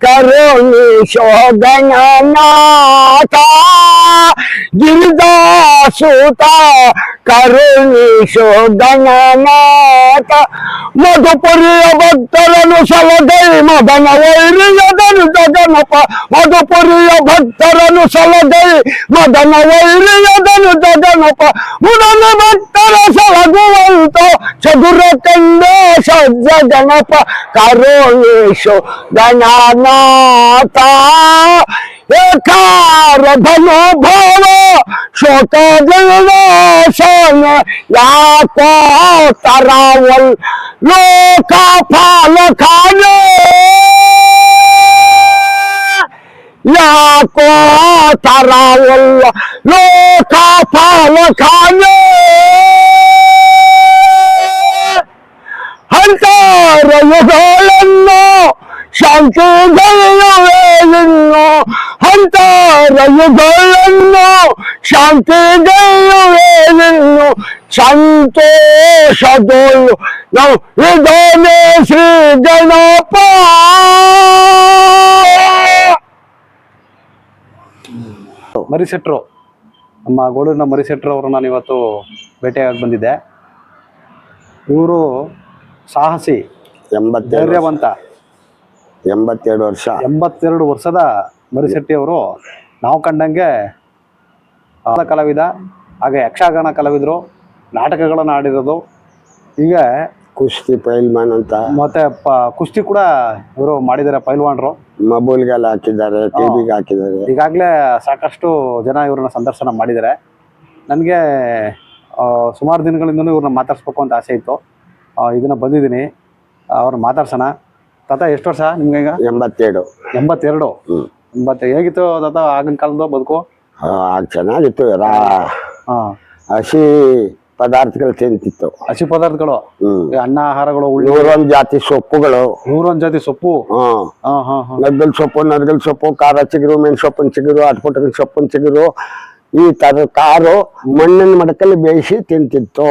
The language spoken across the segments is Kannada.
करो शोधना था गिरदा सोता కరుణీశో గణనాథ మధుపురి భక్తులను సలదై మదన వైరియదను జగనప మధుపురి భక్తులను సలదై మదన వైరియదను జగనప ముదన భక్తర సలగువంత చదుర కందేశ జగనప కరుణీశో గణనాథ একারধন ভব শতদর্শন ইয়াত তারাওল লোকা ফাল খানে ইয়াত তারাওল লোকা ফাল খানে হন্তার ইদলন্ন শান্তি গল্লু ಯುಗಗಳನ್ನು ಶಾಂತಿಗೈಯುವೇನು ಸಂತೋಷಗಳು ನಾವು ಇದಾನೆ ಶ್ರೀ ಗಣಪ ಮರಿಸೆಟ್ರು ನಮ್ಮ ಗೋಳೂರಿನ ಮರಿಸೆಟ್ರು ಅವರು ನಾನು ಇವತ್ತು ಭೇಟಿಯಾಗಿ ಬಂದಿದ್ದೆ. ಇವರು ಸಾಹಸಿ ಎಂಬತ್ತೆರಡು ಧೈರ್ಯವಂತ. ಎಂಬತ್ತೆರಡು ವರ್ಷ. ಎಂಬತ್ತೆರಡು ವರ್ಷದ ಮರಿಶೆಟ್ಟಿ ಅವರು ನಾವು ಕಂಡಂಗೆ ಕಲಾವಿದ ಹಾಗೆ ಯಕ್ಷಗಾನ ಕಲಾವಿದರು ನಾಟಕಗಳನ್ನು ಆಡಿರೋದು. ಈಗ ಕುಸ್ತಿ ಪೈಲ್ವಾನ್ ಅಂತ. ಮತ್ತೆ ಪ ಕುಸ್ತಿ ಕೂಡ ಇವರು ಮಾಡಿದ್ದಾರೆ ಪೈಲ್ವಾನ್ರು. ಮೊಬೈಲ್ಗೆಲ್ಲ ಹಾಕಿದ್ದಾರೆ ಟಿವಿಗೆ ಹಾಕಿದ್ದಾರೆ. ಈಗಾಗಲೇ ಸಾಕಷ್ಟು ಜನ ಇವ್ರನ್ನ ಸಂದರ್ಶನ ಮಾಡಿದ್ದಾರೆ ನನಗೆ ಸುಮಾರು ದಿನಗಳಿಂದಲೂ ಇವ್ರನ್ನ ಮಾತಾಡ್ಸ್ಬೇಕು ಅಂತ ಆಸೆ ಇತ್ತು. ಇದನ್ನ ಬಂದಿದ್ದೀನಿ. ಅವ್ರನ್ನ ಮಾತಾಡ್ಸೋಣ. ತಾತ ಎಷ್ಟು ವರ್ಷ ನಿಮ್ಗೆ ಈಗ? ಎಂಬತ್ತೆರಡು. ಎಂಬತ್ತೆರಡು ಎಂಬತ್ತು ಹೇಗಿತ್ತು ತಾತ ಆಗಿನ ಕಾಲದ ಬದುಕು? ಆಗ ಚೆನ್ನಾಗಿತ್ತು. ರಾ ಹಾಂ. ಹಸಿ ಪದಾರ್ಥಗಳು ತಿಂತಿತ್ತು. ಹಸಿ ಪದಾರ್ಥಗಳು? ಈ ಅನ್ನ ಆಹಾರಗಳು ಉಳ್ಳಿ ನೂರೊಂದು ಜಾತಿ ಸೊಪ್ಪುಗಳು. ನೂರೊಂದು ಜಾತಿ ಸೊಪ್ಪು? ಹಾ. ಹಾಂ ಹಾಂ ಸೊಪ್ಪು ನರ್ಗಲ್ ಸೊಪ್ಪು ಖಾರ ಚಿಗುರು ಮೆಣ್ ಸೊಪ್ಪಿನ ಚಿಗುರು ಅಟ್ಪುಟದ ಸೊಪ್ಪಿನ ಚಿಗುರು ಈ ತರ ಕಾರು ಮಣ್ಣಿನ ಮಡಕಲ್ಲಿ ಬೇಯಿಸಿ ತಿಂತಿತ್ತು.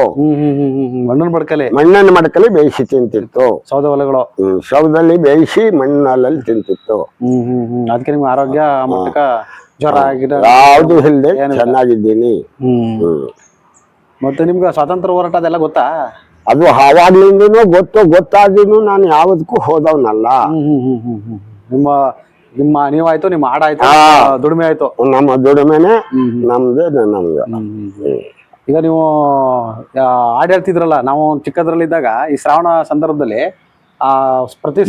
ಮಣ್ಣನ್ ಮಡಕಲೆ ಮಣ್ಣಿನ ಮಡಕಲ್ಲಿ ಬೇಯಿಸಿ ತಿಂತಿತ್ತು. ಸೌದ ಹೊಲಗಳು? ಹ್ಮ್ ಸೌದಲ್ಲಿ ಬೇಯಿಸಿ ಮಣ್ಣಲ್ಲಿ ತಿಂತಿತ್ತು. ಅದಕ್ಕೆ ನಿಮ್ಗೆ ಆರೋಗ್ಯ ಮಟ್ಟಕ ಜ್ವರ ಆಗಿರೋ ಯಾವ್ದು ಇಲ್ಲದೆ. ಚೆನ್ನಾಗಿದ್ದೀನಿ. ಹ್ಮ್. ಮತ್ತೆ ನಿಮ್ಗೆ ಸ್ವಾತಂತ್ರ್ಯ ಹೋರಾಟ ಅದೆಲ್ಲ ಗೊತ್ತಾ? ಅದು ಆವಾಗ್ಲಿಂದನೂ ಗೊತ್ತು ಗೊತ್ತಾಗಿನೂ ನಾನು ಯಾವ್ದಕ್ಕೂ ಹೋದವನಲ್ಲ. ಹ್ಮ್ ಹ್ಮ್ ಹ್ಮ್ ಹ್ಮ್ ಹ್ಮ್. ನಿಮ್ಮ ನಿಮ್ಮ ಆಯ್ತು ನಿಮ್ಮ ಹಾಡಾಯ್ತು ಆಯ್ತು ನಿಮ್ಮ ದುಡಿಮೆ ಆಯ್ತು. ನಮ್ಮ ದುಡಿಮೆನೆ ನಮ್ದು ನಮ್ದು. ಈಗ ನೀವು ಹಾಡ್ ಹೇಳ್ತಿದ್ರಲ್ಲ ನಾವು ಚಿಕ್ಕದ್ರಲ್ಲಿದ್ದಾಗ ಈ ಶ್ರಾವಣ ಸಂದರ್ಭದಲ್ಲಿ ಆ ಪ್ರತಿ.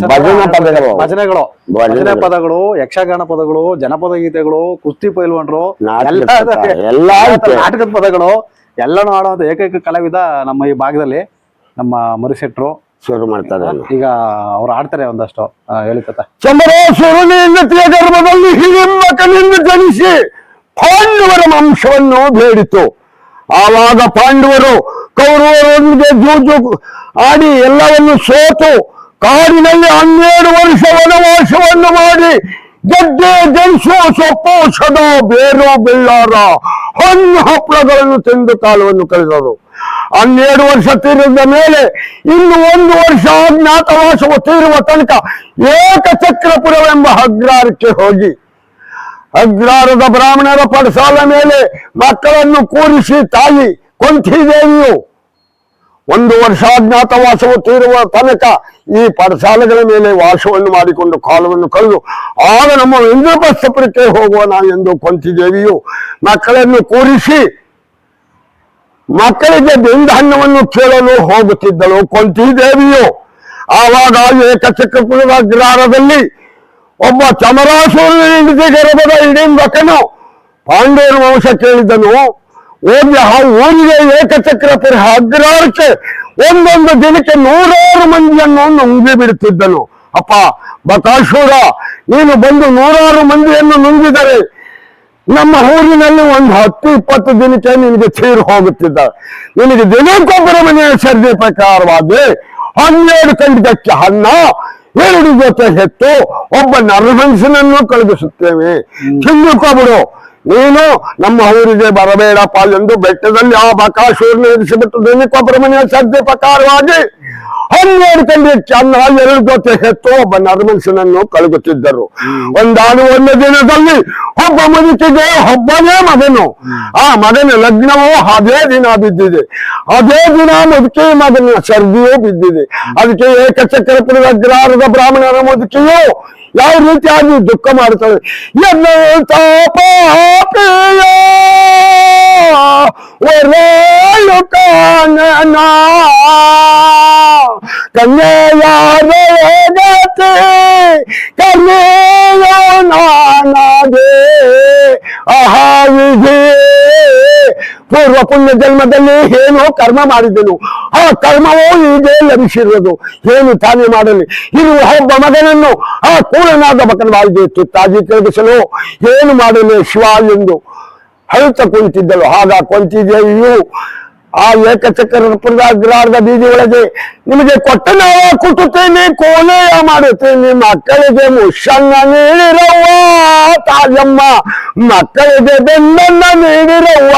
ಭಜನೆಗಳು. ಭಜನೆ ಪದಗಳು ಯಕ್ಷಗಾನ ಪದಗಳು ಜನಪದ ಗೀತೆಗಳು ಕುಸ್ತಿ ಪೈಲ್ವಾನ್ರು ಎಲ್ಲಾ. ನಾಟಕದ ಪದಗಳು ಎಲ್ಲಾನು ಆಡುವಂತ ಏಕೈಕ ಕಲಾವಿದ ನಮ್ಮ ಈ ಭಾಗದಲ್ಲಿ ನಮ್ಮ ಮರಿಸೆಟ್ರು ಶುರು ಮಾಡ್ತಾರೆ ಈಗ ಅವ್ರು ಆಡ್ತಾರೆ ಒಂದಷ್ಟು ಆ, ಹೇಳಿ ತಾತ ಚಂದ್ರೇಶ್ವರನಿಂದ ಗರ್ಭದಲ್ಲಿ ಹಿರಿಮಕನಿಂದ ಜನಿಸಿ ಪಾಂಡವರ ವಂಶವನ್ನು ಬೇಡಿತು. ಆವಾಗ ಪಾಂಡವರು ಕೌರವರೊಂದಿಗೆ ಜೂಜು ಆಡಿ ಎಲ್ಲವನ್ನು ಸೋತು ಕಾಡಿನಲ್ಲಿ ಹನ್ನೆರಡು ವರ್ಷ ವನವಾಸವನ್ನು ಮಾಡಿ ಗೆದ್ದೆ ಗೆಣಸು ಸೊಪ್ಪು ಸದಾ ಬೇರು ಬೆಳ್ಳಾರ ಹಣ್ಣು ಹಪ್ಪಳಗಳನ್ನು ತಿಂದು ಕಾಲವನ್ನು ಕಳೆದರು. ಹನ್ನೆರಡು ವರ್ಷ ತೀರಿದ ಮೇಲೆ ಇನ್ನು ಒಂದು ವರ್ಷ ಅಜ್ಞಾತವಾಸವು ತೀರುವ ತನಕ ಏಕಚಕ್ರಪುರವೆಂಬ ಹಗ್ರಾರಕ್ಕೆ ಹೋಗಿ. ಅಗ್ರಾರದ ಬ್ರಾಹ್ಮಣರ ಪಡಸಾಲ ಮೇಲೆ ಮಕ್ಕಳನ್ನು ಕೂರಿಸಿ ತಾಯಿ ಕೊಂತಿದೇವಿಯು ಒಂದು ವರ್ಷ ಅಜ್ಞಾತವಾಸವು ತೀರುವ ತನಕ ಈ ಪಡಸಾಲೆಗಳ ಮೇಲೆ ವಾಸವನ್ನು ಮಾಡಿಕೊಂಡು ಕಾಲವನ್ನು ಕಳೆದು, ಆಗ ನಮ್ಮ ಇಂದ್ರಪ್ರಸ್ಥಪುರಕ್ಕೆ ಹೋಗೋಣ ಎಂದು ಕೊಂತಿದೇವಿಯು ಮಕ್ಕಳನ್ನು ಕೂರಿಸಿ ಮಕ್ಕಳಿಗೆ ಬೆಂದಹಣ್ಣವನ್ನು ಕೇಳಲು ಹೋಗುತ್ತಿದ್ದಳು. ಕೊಂತಿದೇವಿಯು ಆವಾಗ ಏಕಚಕ್ರಪುರದ ಅಗ್ರಾರದಲ್ಲಿ ಒಬ್ಬ ಚಮರಾಸುರನಿಗೆ ಗರ್ಭದ ಇಡಿಂಬಕನು ಪಾಂಡವರ ವಂಶ ಕೇಳಿದನು. ಓದಿ ಆ ಊರಿಗೆ ಏಕಚಕ್ರಪುರ ಅಗ್ರಾರಕ್ಕೆ ಒಂದೊಂದು ದಿನಕ್ಕೆ ನೂರಾರು ಮಂದಿಯನ್ನು ನುಂಗಿ ಬಿಡುತ್ತಿದ್ದನು. ಅಪ್ಪ ಬಕಾಶೂರ ನೀನು ಬಂದು ನೂರಾರು ಮಂದಿಯನ್ನು ನುಂಗಿದರೆ ನಮ್ಮ ಊರಿನಲ್ಲಿ ಒಂದು ಹತ್ತು ಇಪ್ಪತ್ತು ದಿನಕ್ಕೆ ನಿನಗೆ ಚೀರು ಹೋಗುತ್ತಿದ್ದ. ನಿನಗೆ ದಿನಕ್ಕೊಬ್ಬರ ಮನೆಯ ಸರ್ದಿ ಪ್ರಕಾರವಾಗಿ ಹನ್ನೆರಡು ಕಂಡಿದಕ್ಕೆ ಹಣ್ಣ ಎರಡು ಜೊತೆ ಹೆತ್ತು ಒಬ್ಬ ನರಹಂಸನನ್ನು ಕಳುಹಿಸುತ್ತೇವೆ. ಚಿಂದುಕೊಬಿಡು ನೀನು ನಮ್ಮ ಊರಿಗೆ ಬರಬೇಡಪ್ಪ ಎಂದು ಬೆಟ್ಟದಲ್ಲಿ ಆ ಬಕಾಸೂರನ್ನು ಇರಿಸಿಬಿಟ್ಟು ದಿನಕ್ಕೊಬ್ಬರ ಮನೆಯ ಸರ್ದಿ ಪ್ರಕಾರವಾಗಿ ಹನ್ನೆರಡು ಕಂಡಕ್ಕೆ ಅನ್ನ ಎರಡು ಜೊತೆ ಹೆತ್ತು ಒಬ್ಬ ನರಮನ್ಸನನ್ನು ಕಳುಗುತ್ತಿದ್ದರು ಒಂದಾನು ಒಂದು ದಿನದಲ್ಲಿ ಒಬ್ಬ ಮುದುಕಿಗೆ ಒಬ್ಬನೇ ಮಗನು ಆ ಮಗನ ಲಗ್ನವೂ ಅದೇ ದಿನ ಬಿದ್ದಿದೆ ಅದೇ ದಿನ ಮುದುಕಿ ಮಗನ ಸರ್ದಿಯೂ ಬಿದ್ದಿದೆ ಅದಕ್ಕೆ ಏಕಚಕ್ರಪುರದ ಅಗ್ರಹಾರದ ಬ್ರಾಹ್ಮಣರ ಮುದುಕಿಯು ಯಾವ ರೀತಿಯಾಗಿ ದುಃಖ ಮಾಡುತ್ತಾಳೆ ಎಲ್ಲ ಪಾಪಿಯ ಒರೆಯು ಕಾನನ ಕನ್ಯೆಯಾರಗತೆ ಪೂರ್ವ ಪುಣ್ಯ ಜನ್ಮದಲ್ಲಿ ಏನು ಕರ್ಮ ಮಾಡಿದ್ದೆನು ಆ ಕರ್ಮವೂ ಈಗ ಲಭಿಸಿರುವುದು. ಏನು ತಾನೇ ಮಾಡಲಿ. ಇರುವ ಒಬ್ಬ ಮಗನನ್ನು ಆ ಪೂರ್ಣನಾದ ಮಗನ ಬಾಯಿಗೆ ತುತ್ತಾಗಿ ಕೆಳಗಿಸಲು ಏನು ಮಾಡಲಿ ಶಿವ ಎಂದು ಹಳಿತ ಕುಳಿತಿದ್ದಳು. ಆಗ ಕೊಂತಿದೆಯು ಆ ಏಕಚಕ್ರ ಬೀದಿ ಒಳಗೆ ನಿಮಗೆ ಕೊಟ್ಟ ನಾವು ಕುಟುತ್ತೇನೆ ಕೋಲೆಯ ಮಾಡುತ್ತೇನೆ, ಮಕ್ಕಳಿಗೆ ಮುಷನ್ನ ನೀಡಿರವ್ವ ತಾಯಮ್ಮ. ಮಕ್ಕಳಿಗೆ ಬೆನ್ನನ್ನ ನೀಡಿರವ್ವ.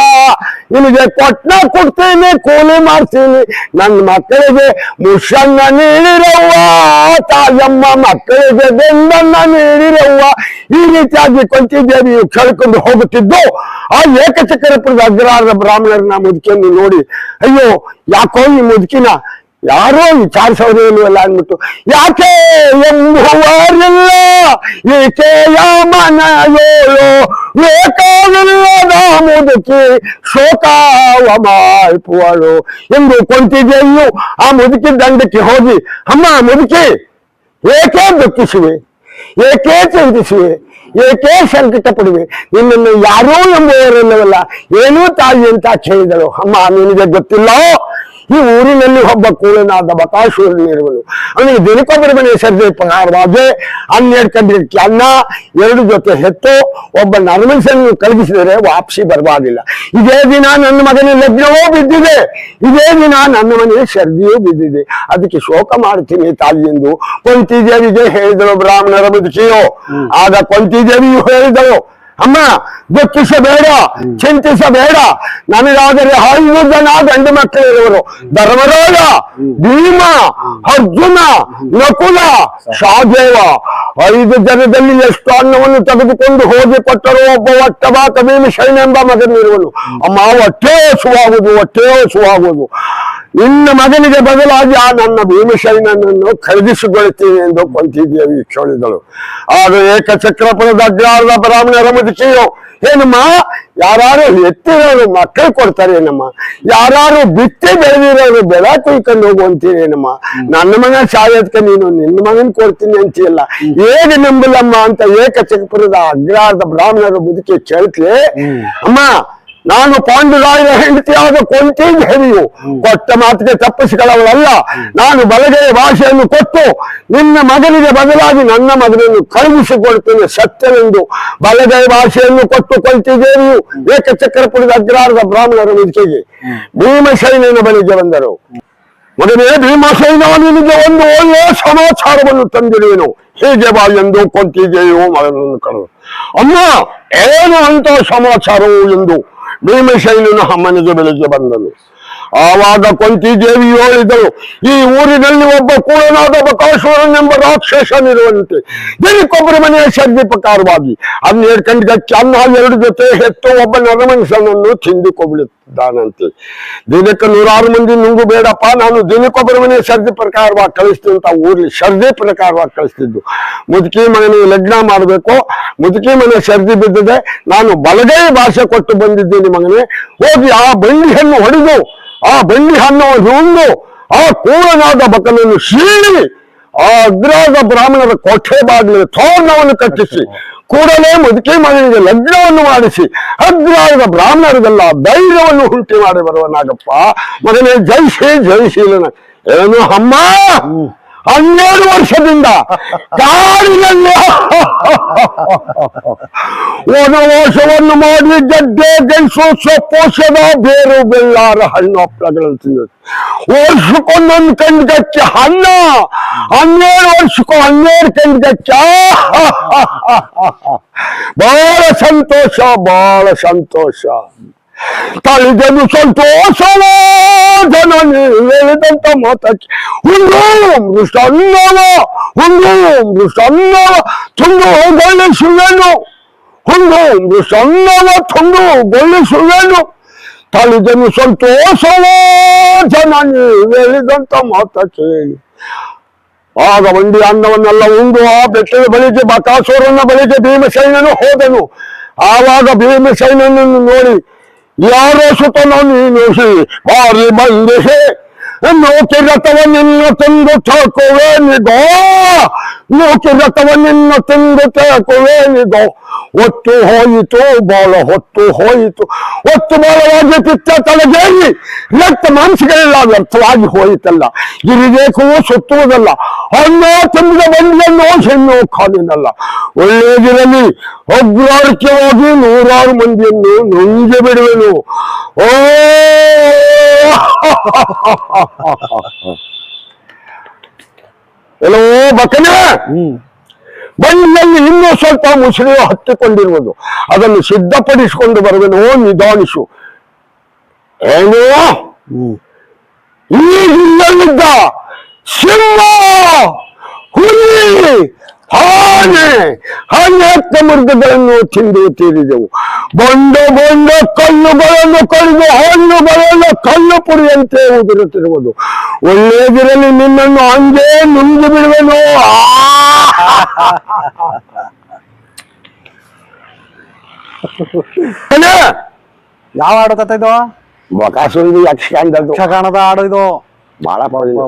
ನಿಮಗೆ ಕೊಟ್ಟ ಕೊಡ್ತೇನೆ ಕೋಲೆ ಮಾಡ್ತೀನಿ. ನನ್ನ ಮಕ್ಕಳಿಗೆ ಮುಷನ್ನ ನೀಡಿರವ್ವ ತಾಯಮ್ಮ. ಮಕ್ಕಳಿಗೆ ಬೆನ್ನನ್ನ ನೀಡಿರವ್ವ. ಈ ರೀತಿಯಾಗಿ ಕೊಂತಿದ್ದೇವಿಯು ಕೇಳ್ಕೊಂಡು ಹೋಗುತ್ತಿದ್ದು, ಆ ಏಕಚಕ್ರಪುರದ ಅಗ್ರಹಾರದ ಬ್ರಾಹ್ಮಣರನ್ನ ಮುದುಕಿಯನ್ನು ನೋಡಿ, ಅಯ್ಯೋ, ಯಾಕೋ ಈ ಮುದುಕಿನ ಯಾರೋ ವಿಚಾರಿಸೋದೇ ಇಲ್ವಲ್ಲ ಅಂದ್ಬಿಟ್ಟು, ಯಾಕೆ ಎಂಬುವರಿಲ್ಲ ಈಕೆಯ ಮನೆಯೋಳು ಬೇಕಾಗಿಲ್ಲದ ಮುದುಕಿ ಶೋಕಾವ ಮಾಲ್ಪುವಳು ಎಂದು ಕೊಂತಿದೆಯು ಆ ಮುದುಕಿ ದಂಡಕ್ಕೆ ಹೋಗಿ, ಅಮ್ಮ ಮುದುಕಿ, ಏಕೆ ದುಃಖಿಸುವೆ? ಏಕೆ ಚಿಂತಿಸುವೆ? ಏಕೆ ಸಂಕಟ ಪಡುವೆ ನಿನ್ನನ್ನು ಯಾರೂ ಎಂಬುವರೆಲ್ಲವಲ್ಲ ಏನೂ ತಾಯಿ ಅಂತ ಕೇಳಿದಳು ಅಮ್ಮ, ನಿನಗೆ ಗೊತ್ತಿಲ್ಲ? ಈ ಊರಿನಲ್ಲಿ ಒಬ್ಬ ಕೂಳನಾದ ಇರುವನು ಅವನಿಗೆ ದಿನಕ್ಕೊಬ್ಬರ ಮನೆ ಸರ್ಜೆ ಪ್ರಕಾರವಾಗಿ ಹನ್ನೆರಡು ಕಂಡಿದ್ದಕ್ಕೆ ಅನ್ನ ಎರಡು ಜೊತೆ ಹೆತ್ತು ಒಬ್ಬ ನರ್ಮನ್ಸನ್ನು ಕಳುಹಿಸಿದರೆ ವಾಪಸಿ ಬರಬಾರ್ದಿಲ್ಲ ಇದೇ ದಿನ ನನ್ನ ಮಗನ ಲಗ್ನವೂ ಬಿದ್ದಿದೆ. ಇದೇ ದಿನ ನನ್ನ ಮನೆಯ ಸರ್ದಿಯೂ ಬಿದ್ದಿದೆ. ಅದಕ್ಕೆ ಶೋಕ ಮಾಡ್ತೀನಿ ತಾಯಿ ಎಂದು ಕೊಂತಿದೇವಿಗೆ ಹೇಳಿದಳು ಬ್ರಾಹ್ಮಣರ ಬದುಕಿಯೋ ಆಗ ಕೊಂತಿದೇವಿಯು ಹೇಳಿದಳು ಅಮ್ಮ ದುಃಖಿಸಬೇಡ ಚಿಂತಿಸಬೇಡ. ನನಗಾದರೆ ಐದು ಜನ ಗಂಡು ಮಕ್ಕಳಿರುವರು ಧರ್ಮರಾಜ, ಭೀಮ, ಅರ್ಜುನ, ನಕುಲ ಶಾದೇವ ಐದು ಜನದಲ್ಲಿ ಎಷ್ಟು ಅನ್ನವನ್ನು ತೆಗೆದುಕೊಂಡು ಹೋಗಿ ಕೊಟ್ಟರು ಒಬ್ಬ ಒಟ್ಟಬ ಕಬೀಮಿಷನ್ ಎಂಬ ಮಗನಿರುವನು. ಅಮ್ಮ, ಹೊಟ್ಟೆ ಹಸುವಾಗುವುದು ಹೊಟ್ಟೆ ಹಸುವಾಗುವುದು. ನಿನ್ನ ಮಗನಿಗೆ ಬದಲಾಗಿ ಆ ನನ್ನ ಭೀಮಶೈನನ್ನು ಖರೀದಿಸಿಕೊಳ್ಳುತ್ತೇನೆ ಎಂದು ಕೊಂತಿದ್ದೇವಿ ಕೇಳಿದಳು ಆಗ ಏಕಚಕ್ರಪುರದ ಅಗ್ರಹಾರದ ಬ್ರಾಹ್ಮಣರ ಮುದುಕಿಯು ಏನಮ್ಮ ಯಾರು ಎತ್ತಿರೋರು ಮಕ್ಕಳು ಕೊಡ್ತಾರೆ ಏನಮ್ಮ? ಯಾರು ಬಿತ್ತಿ ಬೆಳೆದಿರೋರು ಬೆಳೆ ಕುಯ್ಕೊಂಡು ಹೋಗುವಂತೀರಿ ಏನಮ್ಮ? ನನ್ನ ಮಗ ಸಾಯೋದಕ್ಕೆ ನೀನು ನಿನ್ನ ಮಗನ್ ಕೊಡ್ತೀನಿ ಅಂತೀಯಲ್ಲ? ಹೇಗೆ ನಂಬಲಮ್ಮ? ಅಂತ ಏಕಚಕ್ರಪುರದ ಅಗ್ರಹಾರದ ಬ್ರಾಹ್ಮಣರ ಮುದುಕಿ ಕೇಳ್ತೀವಿ ಅಮ್ಮ ನಾನು ಪಾಂಡುರಾಯರ ಹೆಂಡತಿಯಾದ ಕೊಂತಿ ದೇವಿಯು ಕೊಟ್ಟ ಮಾತಿಗೆ ತಪ್ಪಿಸಿಕೊಳ್ಳವಳಲ್ಲ ನಾನು ಬಲಗೈ ಭಾಷೆಯನ್ನು ಕೊಟ್ಟು ನಿನ್ನ ಮಗನಿಗೆ ಬದಲಾಗಿ ನನ್ನ ಮಗನನ್ನು ಕಳುಹಿಸಿಕೊಡುತ್ತೇನೆ ಸತ್ಯನೆಂದು ಬಲಗೈ ಭಾಷೆಯನ್ನು ಕೊಟ್ಟು ಕೊಂತಿ ದೇವಿಯು ಏಕಚಕ್ರಪುರದ ಅಗ್ರಾರದ ಬ್ರಾಹ್ಮಣರ ಮುದುಕೆಗೆ ಭೀಮಸೈನ್ಯನ ಬಳಿಗೆ ಬಂದರು. ಮೊದಲೇ ಭೀಮಸೈನ ನಿನಗೆ ಒಂದು ಒಳ್ಳೆಯ ಸಮಾಚಾರವನ್ನು ತಂದಿರುವೆನು. ಹೀಗೆ ಬಾ ಎಂದು ಕೊಂತಿದೆಯೋ ಮಗನನ್ನು ಕರೆದು ಅಮ್ಮ ಏನು ಅಂತ ಸಮಾಚಾರವು ಎಂದು భీమశైలును హమ్మని జబెల జబందను ಆವಾಗ ಕೊಂತಿ ದೇವಿ ಹೇಳಿದಳು, ಈ ಊರಿನಲ್ಲಿ ಒಬ್ಬ ಕೂಳನಾದ ಬಕಾಸುರನೆಂಬ ರಾಕ್ಷಸನಿರುವಂತೆ ದಿನಕ್ಕೊಬ್ಬರ ಮನೆಯ ಸರ್ದಿ ಪ್ರಕಾರವಾಗಿ? ಹನ್ನೆರಡು ಕಂಡಿದ್ದಕ್ಕೆ ಅನ್ನ, ಎರಡು ಜೊತೆ ಹೆತ್ತು ಒಬ್ಬ ನರಮನುಷ್ಯನನ್ನು ತಿಂದುಕೊಬಿಡುತ್ತಿದ್ದಾನಂತೆ ದಿನಕ್ಕೆ ನೂರಾರು ಮಂದಿ ನುಂಗು ಬೇಡಪ್ಪ, ನಾನು ದಿನಕ್ಕೊಬ್ಬರ ಮನೆ ಸರ್ದಿ ಪ್ರಕಾರವಾಗಿ ಕಳಿಸ್ತೀನಿ ಅಂತ ಊರ್ಲಿ ಸರ್ದಿ ಪ್ರಕಾರವಾಗಿ ಕಳಿಸ್ತಿದ್ದು. ಮುದುಕಿ ಮಗನಿಗೆ ಲಗ್ನ ಮಾಡಬೇಕು, ಮುದುಕಿ ಮನೆ ಸರ್ದಿ ಬಿದ್ದದೆ ನಾನು ಬಲಗೈ ಭಾಷೆ ಕೊಟ್ಟು ಬಂದಿದ್ದೀನಿ ಮಗನೇ, ಹೋಗಿ ಆ ಬಳ್ಳಿಯನ್ನು ಹೊಡೆದು ಆ ಬೆಳ್ಳಿ ಹಣ್ಣವನ್ನು ಉಂಡು ಆ ಕೂಳನಾದ ಬಕನನ್ನು ಶೀಳಿ, ಆ ಅದ್ರಾದ ಬ್ರಾಹ್ಮಣರ ಕೊಠೆ ಬಾಗಿಲಿಗೆ ತೋರಣವನ್ನು ಕಟ್ಟಿಸಿ, ಕೂಡಲೇ ಮುದುಕಿ ಮಗನಿಗೆ ಲಗ್ನವನ್ನು ಮಾಡಿಸಿ ಅದ್ರಾದ ಬ್ರಾಹ್ಮಣರಿಗೆಲ್ಲ ಧೈರ್ಯವನ್ನು ಉಂಟು ಮಾಡಿ ಬರುವ ನಾಗಪ್ಪ ಶ್ರೀ ಜೈಸಿ ಜೈಶೀಲನ ಏನು ಅಮ್ಮ? ಹನ್ನೆರಡು ವರ್ಷದಿಂದ ಕಾಡಿನಲ್ಲಿ ವನವಾಸವನ್ನು ಮಾಡಿ ಗಡ್ಡೆ ಗೆಣಸು ಸೊಪ್ಪೋಷದ ಬೇರು ಬೆಳ್ಳಾರ ಹಣ್ಣು ಹಪ್ಪಳಗಳನ್ನು ತಿನ್ನೋದು ವರ್ಷಕ್ಕೊಂದೊಂದು ಕಂಡು ಗಚ್ಚ ಹಣ್ಣ ಹನ್ನೆರಡು ವರ್ಷಕ್ಕೂ ಹನ್ನೆರಡು ಕಂಡು ಗಚ್ಚ ಬಹಳ ಸಂತೋಷ ಬಹಳ ಸಂತೋಷ తల్లిదండ్రులు సంతోషమోధనాన్ని వేదంతా మాతకి ఉండు మృష్టన్నో ఉండు మృష్టన్నో తుండు గొల్లె సువేను ఉండు మృష్టన్నో తుండు గొల్లె సువేను తల్లిదండ్రులు సంతోషమోధనాన్ని వేదంతా మాతకి ಆಗ ಒಂದಿ ಅನ್ನವನ್ನೆಲ್ಲ ಉಂಡು ಆ ಬೆಟ್ಟದ ಬಳಿಗೆ ಬಕಾಸುರನ ಬಳಿಗೆ ಭೀಮಸೈನನು ಹೋದನು ಆವಾಗ ಭೀಮಸೈನನ್ನು ನೋಡಿ ಯಾರಸುತನ ನೀನುಸಿ ಬಾರಿ ಬಂದಿಸಿ ನೂಕಿ ರಥವ ನಿನ್ನ ತಂದು ಚಾಕುವೆ ನಿಗೋ ನೂಕಿ ರಥವ ನಿನ್ನ ತಂದು ಚಾಕುವೆ ನಿಗೋ ಒತ್ತು ಹೋಯಿತು, ಬಾಲ ಹೊತ್ತು ಹೋಯಿತು. ಒತ್ತು ಬಾಳವಾಗಿ ಪಿತ್ತ ತಲೆಗೇರಿ ರಕ್ತ ಮಾಂಸಗಳೆಲ್ಲ ವ್ಯರ್ಥವಾಗಿ ಹೋಯಿತಲ್ಲ. ಇರಬೇಕು, ಸುತ್ತುವುದಲ್ಲ. ಅನ್ನ ತುಂಬಿದ ಬಂದಿಯನ್ನು ಹೆಣ್ಣು ಕಾಲಿನಲ್ಲ ಒಳ್ಳೆಯದಿರಲಿ ಹೋಗಿ ನೂರಾರು ಮಂದಿಯನ್ನು ನುಂಗಿ ಬಿಡುವೆನು. ಓ! ಎಲ್ಲೋ ಬಕನ! ಬಂದಲ್ಲಿ ಇನ್ನೂ ಸ್ವಲ್ಪ ಮುಸುಳಿ ಹತ್ತಿಕೊಂಡಿರುವುದು. ಅದನ್ನು ಸಿದ್ಧಪಡಿಸಿಕೊಂಡು ಬರುವೆನು ನಿಧಾನಿಸು. ಏನು? ಈ ಹಿಂದಲ್ಲಿದ್ದ ಸಿಂಹ, ಹುಲಿ, ಆನೆ ಅನೇಕ ಮೃಗಗಳನ್ನು ತಿಂದು ತೀರಿದೆವು. ಬಂಡ ಬಂಡ ಕಲ್ಲುಗಳನ್ನು ಕಳೆದು ಹಣ್ಣುಗಳನ್ನು ಕಲ್ಲು ಪುರಿಯಂತೆ ಉದುರುತ್ತಿರುವುದು. ಒಳ್ಳೆಯದಿರಲಿ ನಿನ್ನನ್ನು ಹಂಗೆ ನುಂಗಿ ಬಿಡುವೆನು? ಆ! ಯಾವ ಹಾಡು ತತ್ತೈದು ಬಕಾಸುರಿ ಯಕ್ಷಗಾನದ್ದು ಯಕ್ಷಗಾನದ ಹಾಡು ಇದು. ಬಹಳ ಪರವಾಗಿಲ್ಲ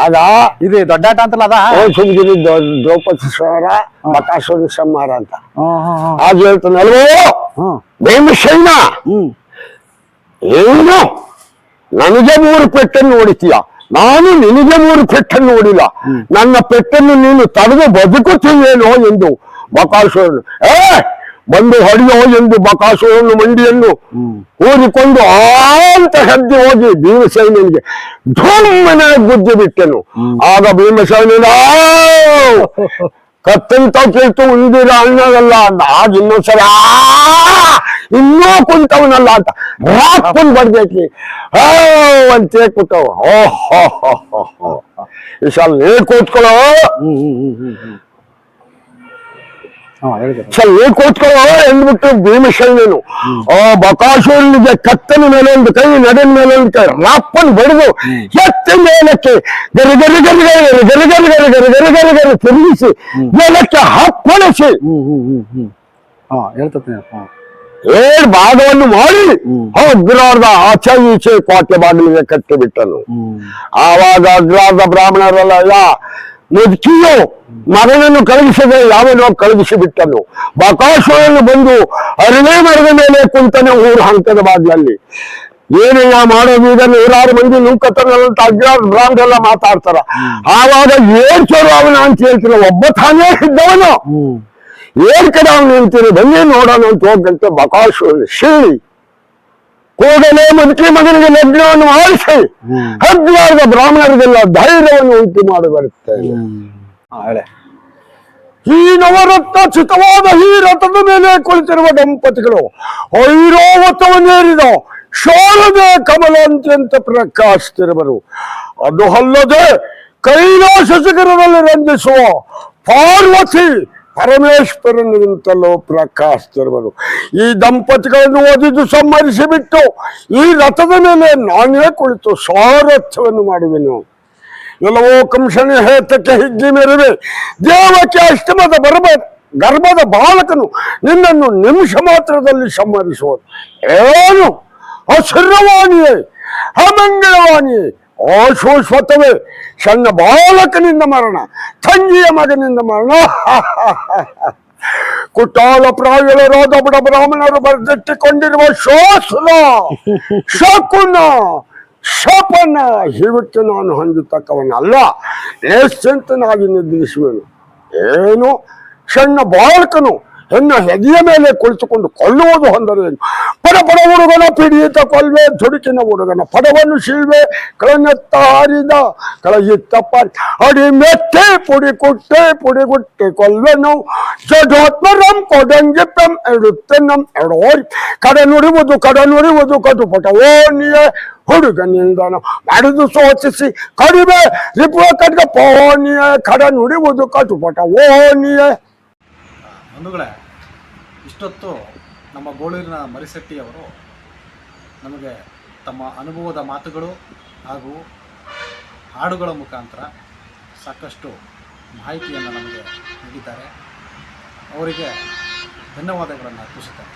ಅದ ಇದು ದೊಡ್ಡಾಟ ಅಂತಲ್ಲ ಅದ? ಸುಮ್ಗಿರಿ ದ್ರೌಪದಿ ಸ್ವರ ಬಕಾಸುರಿ ಸಂಹಾರ ಅಂತ. ಆಗ ಹೇಳ್ತಾನಲ್ವೋ ಹ್ಮ್. ಏನು ನನಗೆ ಮೂರು ಪೆಟ್ಟನ್ನು ನೋಡಿತೀಯ ನಾನು ನಿನಗೆ ಮೂರು ಪೆಟ್ಟನ್ನು ನೋಡಿಲ್ಲ. ನನ್ನ ಪೆಟ್ಟನ್ನು ನೀನು ತಡೆದು ಬದುಕುತ್ತೀಯೇನೋ ಎಂದು ಬಕಾಸುರನು. ಏ ಬಂದು ಹೊಡೆಯೋ ಎಂದು ಬಕಾಸುರನು ಮಂಡಿಯನ್ನು ಊರಿಕೊಂಡು ಆಂತ ಹೆಜ್ಜೆ ಹೋಗಿ ಭೀಮಸೈನಿಗೆ ಧೂಮನೆ ಗುದ್ದಿ ಬಿಟ್ಟನು. ಆಗ ಭೀಮಸೈನ ಕತ್ತಂತ ಕೇಳ್ತು ಉಂದಿರ ಅನ್ನೋದಲ್ಲ ಅಂತ. ಆಗ ಇನ್ನೊಂದ್ಸಲ ಆ, ಇನ್ನೂ ಕುಂತವನಲ್ಲ ಅಂತ. ರಾಕ್ಕೊಂಡು ಬರ್ಬೇಕು ಓ ಅಂತ ಕೂತವ ಓ ಹೋ ಹೋ ಹೋ ಹೋ. ಈ ಸಲ ಕೂತ್ಕೊಳ್ಳೋ ಹ್ಮ್ ಹ್ಮ್ ಹ್ಮ್ ಹ್ಮ್ ಹ್ಮ್ ಹಾ ಹೇಳಿದೆ ಸರ್ ಏನ್ ಕೋಚ್ಕೊಳ್ಳೋ ಎಂದ್ಬಿಟ್ಟು ಭೀಮಸೈನನು ಆ ಬಕಾಸುರನಿಗೆ ಕತ್ತನ ಮೇಲೆ ಒಂದು ಕೈ ನಡೆನ್ ಮೇಲೆ ಒಂದು ಕೈ ರಾಪ್ಪನ್ ಬಡಿದು ಎತ್ತ ಮೇಲಕ್ಕೆ ಗರಿ ಗರಿ ಗರಿ ಗರಿ ಗರಿ ಗರಿ ಗರಿ ಗರಿ ಗರಿ ಗರಿ ಗರಿ ತಿರುಗಿಸಿ ಮೇಲಕ್ಕೆ ಹಪ್ಪಳಿಸಿ ಏಳ್ ಭಾಗವನ್ನು ಮಾಡಿ ಅಗ್ರಾರ್ಧ ಆಚೆ ಈಚೆ ಕೋಟೆ ಬಾಗಿಲಿಗೆ ಕಟ್ಟಿ ಬಿಟ್ಟನು ಆವಾಗ ಅಗ್ರಾರ್ಧ ಬ್ರಾಹ್ಮಣರಲ್ಲ ಮುದುಕಿಯು ಮಗನನ್ನು ಕಳುಹಿಸದೆ ಯಾವನೋ ಕಳುಹಿಸಿ ಬಿಟ್ಟನು ಬಕಾಸುರನು ಬಂದು ಅರನೇ ಮರದ ಮೇಲೆ ಕುಂತನೆ ಊರು ಹಂತದ ಬಾಗ್ಲಲ್ಲಿ. ಏನಯ್ಯ ಮಾಡೋದು ಈಗ ನೂರಾರು ಮಂದಿ ನೂಕತನಂತ ಅಜ್ಜ ಎಲ್ಲ ಮಾತಾಡ್ತಾರ. ಆವಾಗ ಏನ್ ಚೋರು ಅವನ ಅಂತ ಹೇಳ್ತಿರ ಒಬ್ಬ ತಾನೇ ಇದ್ದವನು. ಏರ್ ಏನ್ ಕಡೆ ಅವನು ನಿಂತೀನಿ ಬನ್ನಿ ನೋಡೋಣ ಅಂತ ಹೋಗಂತೆ ಬಕಾಸುರನು ಶೀಳಿ ಕೂಡಲೇ ಮುದುಕಿ ಮಗನಿಗೆ ಲಗ್ನವನ್ನು ಮಾಡಿಸಿ. ಹಗ್ಗಾರದ ಬ್ರಾಹ್ಮಣರಿಗೆಲ್ಲ ಧೈರ್ಯವನ್ನು ಉಂಟು ಮಾಡಿ ಬರುತ್ತೇನೆ ಈ ನವರತ್ನ ಚಿತವಾದ ಈ ರಥದ ಮೇಲೆ ಕುಳಿತಿರುವ ದಂಪತಿಗಳು ಐರೋವತವನ್ನೇರಿದ ಶಾರದೆ ಕಮಲಾಂತ್ಯಂತ ಪ್ರಕಾಶಿಸಿರುವರು. ಅದು ಅಲ್ಲದೆ ಕೈಲಾಸ ಶಿಖರದಲ್ಲಿ ರಂಜಿಸುವ ಪಾರ್ವತಿ ಪರಮೇಶ್ವರನಿಗಿಂತಲೂ ಪ್ರಕಾಶಿಸಿರುವರು ಈ ದಂಪತಿಗಳನ್ನು ಓದಿದ್ದು ಸಮ್ಮರಿಸಿ ಬಿಟ್ಟು ಈ ರಥದ ಮೇಲೆ ನಾನೇ ಕುಳಿತು ಸಾರಥ್ಯವನ್ನು ಮಾಡುವೆನು. ಎಲ್ಲವೋ ಕಂಸನ ಹೇತಕ್ಕೆ ಹಿಗ್ಗಿ ಮೇರೆ ದೇವಕ್ಕೆ ಅಷ್ಟಮದ ಬರಬ, ಗರ್ಭದ ಬಾಲಕನು ನಿನ್ನನ್ನು ನಿಮಿಷ ಮಾತ್ರದಲ್ಲಿ ಸಂಹರಿಸುವುದು ಏನು? ಅಸುರವಾಣಿಯೇ ಅಮಂಗಳವಾಣಿಯೇ? ಅಶೋಶ್ವತವೇ ಸಣ್ಣ ಬಾಲಕನಿಂದ ಮರಣ, ತಂಗಿಯ ಮಗನಿಂದ ಮರಣ. ಕುಟಾಲ ಪ್ರಾಯಳರಾದ ಬಡ ಬ್ರಾಹ್ಮಣರು ಬರೆದಿಟ್ಟುಕೊಂಡಿರುವ ಶೋಸನ, ಶಕುನ, ಶಪನ. ಜೀವಕ್ಕೆ ನಾನು ಹೊಂದತಕ್ಕವನಲ್ಲ ನಿಶ್ಚಿಂತನಾಗಿ ನಿದ್ರಿಸುವೆನು ಏನು? ಸಣ್ಣ ಬಾಲಕನು ಹೆಣ್ಣ ಹೆದೆಯ ಮೇಲೆ ಕುಳಿತುಕೊಂಡು ಕೊಲ್ಲುವುದು ಹೊಂದರೇನು ಪಡ ಪಡ ಹುಡುಗನ ಪಿಡಿಯಿತ ಕೊಲ್ವೆ ದುಡುಕಿನ ಹುಡುಗನ ಪಡವನ್ನು ಶಿಲ್ವೆ ಕಳನೆತ್ತ ಹಾರಿದ ಕಳಗಿತ್ತಪ್ಪ ಅಡಿ ಮೆತ್ತೆ ಪುಡಿ ಕುಟ್ಟೆ ಪುಡಿ ಗುಟ್ಟೆ ಕೊಲ್ವೆನು ಜಡೋತ್ಮರಂ ಕೊಡಂಗಿಪ್ಪಂ ಎಡುತ್ತೆನ್ನಂ ಎಡೋರಿ ಕಡೆ ನುಡಿಯುವುದು ಕಡೆ ನುಡಿಯುವುದು ಕಟುಪಟ ಓನಿಯೇ ಹುಡುಗ ನಿಲ್ದಾಣ ಮಾಡಿದು ಸೋಚಿಸಿ ಕಡಿಮೆ ರಿಪುವ ಕಟ್ಟ ಪೋನಿಯ ಕಡೆ ನುಡಿಯುವುದು ಕಟುಪಟ ಓನಿಯೇ ಬಂಧುಗಳೇ, ಇಷ್ಟೊತ್ತು ನಮ್ಮ ಗೋಳೂರಿನ ಮರಿಸೆಟ್ಟಿಯವರು ನಮಗೆ ತಮ್ಮ ಅನುಭವದ ಮಾತುಗಳು ಹಾಗೂ ಹಾಡುಗಳ ಮುಖಾಂತರ ಸಾಕಷ್ಟು ಮಾಹಿತಿಯನ್ನು ನಮಗೆ ನೀಡಿದ್ದಾರೆ. ಅವರಿಗೆ ಧನ್ಯವಾದಗಳನ್ನು ಅರ್ಪಿಸುತ್ತೇನೆ